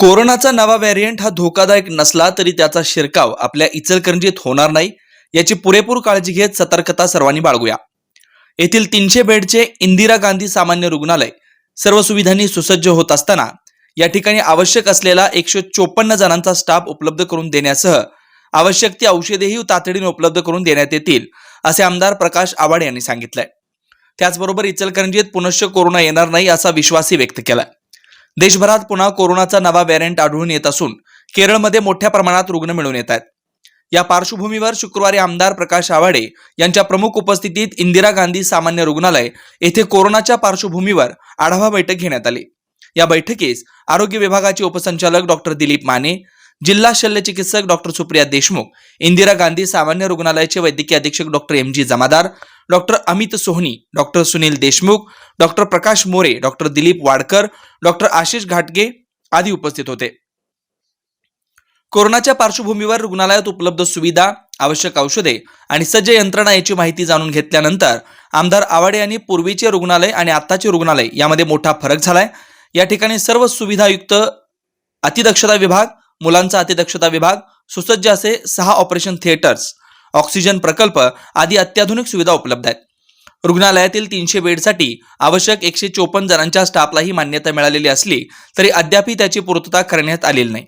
कोरोनाचा नवा व्हेरियंट हा धोकादायक नसला तरी त्याचा शिरकाव आपल्या इचलकरंजीत होणार नाही याची पुरेपूर काळजी घेत सतर्कता सर्वांनी बाळगूया. येथील तीनशे बेडचे इंदिरा गांधी सामान्य रुग्णालय सर्व सुविधांनी सुसज्ज होत असताना या ठिकाणी आवश्यक असलेला एकशे चोपन्न जणांचा स्टाफ उपलब्ध करून देण्यासह आवश्यक ती औषधेही तातडीने उपलब्ध करून देण्यात येतील असे आमदार प्रकाश आवाड यांनी सांगितलंय. त्याचबरोबर इचलकरंजीत पुनश्च कोरोना येणार नाही असा विश्वासही व्यक्त केलाय. देशभरात पुन्हा कोरोनाचा नवा व्हेरियंट आढळून येत असून केरळमध्ये मोठ्या प्रमाणात रुग्ण मिळून येत आहेत. या पार्श्वभूमीवर शुक्रवारी आमदार प्रकाश आवाडे यांच्या प्रमुख उपस्थितीत इंदिरा गांधी सामान्य रुग्णालय येथे कोरोनाच्या पार्श्वभूमीवर आढावा बैठक घेण्यात आली. या बैठकीस आरोग्य विभागाचे उपसंचालक डॉक्टर दिलीप माने जिल्हा शल्य चिकित्सक डॉक्टर सुप्रिया देशमुख इंदिरा गांधी सामान्य रुग्णालयाचे वैद्यकीय अधीक्षक doctor M G Jamadar doctor Amit Sohani doctor Sunil Deshmukh doctor Prakash More doctor Dilip Wadkar doctor Ashish घाटगे आदी उपस्थित होते. कोरोनाच्या पार्श्वभूमीवर रुग्णालयात उपलब्ध सुविधा आवश्यक औषधे आणि सज्ज यंत्रणा याची माहिती जाणून घेतल्यानंतर आमदार आवाडे यांनी पूर्वीचे रुग्णालय आणि आत्ताचे रुग्णालय यामध्ये मोठा फरक झालाय. या ठिकाणी सर्व सुविधायुक्त अतिदक्षता विभाग मुलांचा अतिदक्षता विभाग सुसज्ज असे सहा ऑपरेशन थिएटर्स ऑक्सिजन प्रकल्प आदी अत्याधुनिक सुविधा उपलब्ध आहेत रुग्णालयातील तीनशे बेडसाठी आवश्यक एकशे चोपन्न जणांच्या स्टाफलाही मान्यता मिळालेली असली तरी अद्यापही त्याची पूर्तता करण्यात आलेली नाही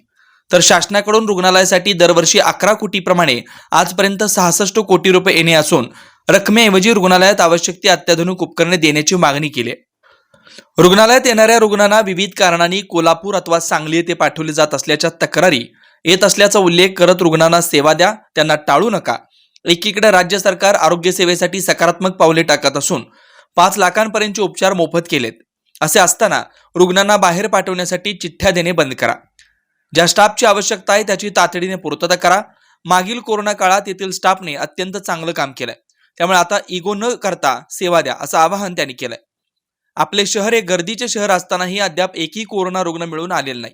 तर शासनाकडून रुग्णालयासाठी दरवर्षी अकरा कोटीप्रमाणे आजपर्यंत सहासष्ट कोटी रुपये येणे असून रकमेऐवजी रुग्णालयात आवश्यक ती अत्याधुनिक उपकरणे देण्याची मागणी केली आहे. रुग्णालयात येणाऱ्या रुग्णांना विविध कारणांनी कोल्हापूर अथवा सांगली येथे पाठवले जात असल्याच्या तक्रारी येत असल्याचा उल्लेख करत रुग्णांना सेवा द्या त्यांना टाळू नका. एकीकडे राज्य सरकार आरोग्य सेवेसाठी सकारात्मक पावले टाकत असून पाच लाखांपर्यंतचे उपचार मोफत केलेत. असे असताना रुग्णांना बाहेर पाठवण्यासाठी चिठ्ठ्या देणे बंद करा. ज्या स्टाफची आवश्यकता आहे त्याची तातडीने पूर्तता करा. मागील कोरोना काळात येथील स्टाफने अत्यंत चांगलं काम केलंय. त्यामुळे आता इगो न करता सेवा द्या असं आवाहन त्यांनी केलंय. आपले शहर हे गर्दीचे शहर असतानाही अद्याप एकही कोरोना रुग्ण मिळून आलेला नाही.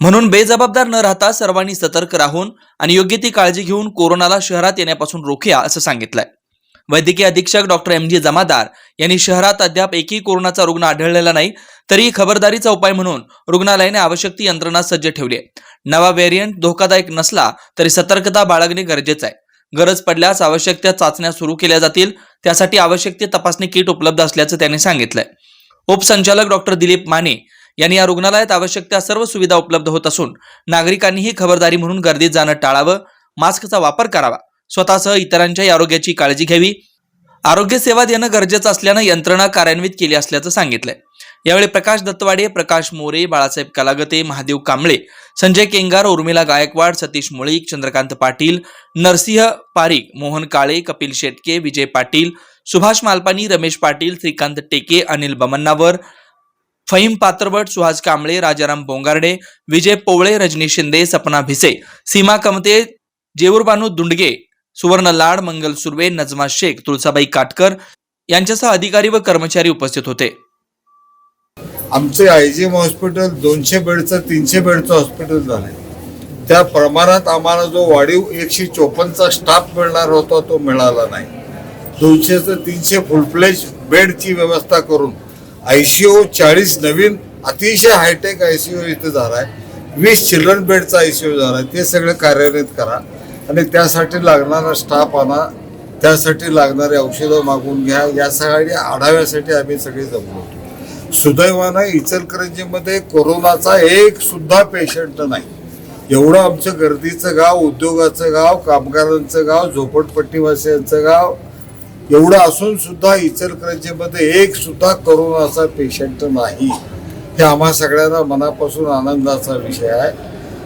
म्हणून बेजबाबदार न राहता सर्वांनी सतर्क राहून आणि योग्य ती काळजी घेऊन कोरोनाला शहरात येण्यापासून रोखूया असं सांगितलंय. वैद्यकीय अधीक्षक डॉक्टर एम. जी. जमादार यांनी शहरात अद्याप एकही कोरोनाचा रुग्ण आढळलेला नाही तरीही खबरदारीचा उपाय म्हणून रुग्णालयाने आवश्यक ती यंत्रणा सज्ज ठेवली आहे. नवा व्हेरियंट धोकादायक नसला तरी सतर्कता बाळगणे गरजेचं आहे. गरज पडल्यास आवश्यक त्या चाचण्या सुरू केल्या जातील त्यासाठी आवश्यक ते तपासणी किट उपलब्ध असल्याचं त्यांनी सांगितलंय. उपसंचालक डॉक्टर दिलीप माने यांनी या रुग्णालयात आवश्यक त्या सर्व सुविधा उपलब्ध होत असून नागरिकांनीही खबरदारी म्हणून गर्दीत जाणं टाळावं मास्कचा वापर करावा स्वतःसह इतरांच्या आरोग्याची काळजी घ्यावी. आरोग्य सेवा देणं गरजेचं असल्यानं यंत्रणा कार्यान्वित केली असल्याचं सांगितलंय. यावेळी प्रकाश दत्तवाडे प्रकाश मोरे बाळासाहेब कलागते महादेव कांबळे संजय केंगार उर्मिला गायकवाड सतीश मुळीक चंद्रकांत पाटील नरसिंह पारीक मोहन काळे कपिल शेटके विजय पाटील सुभाष मालपानी रमेश पाटील श्रीकांत टेके अनिल बमन्नावर. फहीम पात्रवट सुहास कांबळे राजाराम बोंगारडे विजय पोवळे रजनी शिंदे सपना भिसे. सीमा कमते जेऊरबानू दुंडगे सुवर्ण लाड मंगल सुर्वे नजमा शेख तुळसाबाई काटकर यांच्यासह अधिकारी व कर्मचारी उपस्थित होते. आमचे आयजीएम हॉस्पिटल दोनशे बेडचं तीनशे बेडचं हॉस्पिटल झालंय. त्या प्रमाणात आम्हाला जो वाढीव एकशे चोपन्नचा स्टाफ मिळणार होता तो मिळाला नाही. दोनशे ते तीनशे फुलफ्लेज बेडची व्यवस्था करून आय सी ओ चाळीस नवीन अतिशय हायटेक आय सी यू इथं झाला आहे वीस चिल्ड्रन बेडचा आय सी यू झाला आहे ते सगळं कार्यान्वित करा. आणि त्यासाठी लागणारा स्टाफ आणा. त्यासाठी लागणारे औषधं मागून घ्या. या सगळ्या आढाव्यासाठी आम्ही सगळे जमलो होतो. सुदैवानं इचलकरंजीमध्ये कोरोनाचा एक सुद्धा पेशंट नाही. एवढं आमचं गर्दीचं गाव उद्योगाचं गाव कामगारांचं गाव झोपडपट्टीवासियांचं गाव एवढं असून सुद्धा इचलकरंजीमध्ये एक सुद्धा करोनाचा पेशंट नाही. हे आम्हा सगळ्यांना मनापासून आनंदाचा विषय आहे.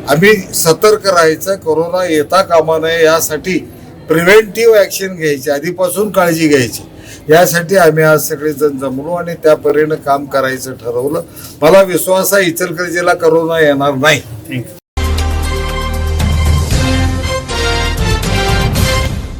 आम्ही सतर्क राहायचं करोना येता कामा नये यासाठी प्रिव्हेंटिव्ह ॲक्शन घ्यायची आधीपासून काळजी घ्यायची. यासाठी आम्ही आज सगळेजण जमलो आणि त्या परीनं काम करायचं ठरवलं. मला विश्वास आहे इचलकरंजीला करोना येणार नाही.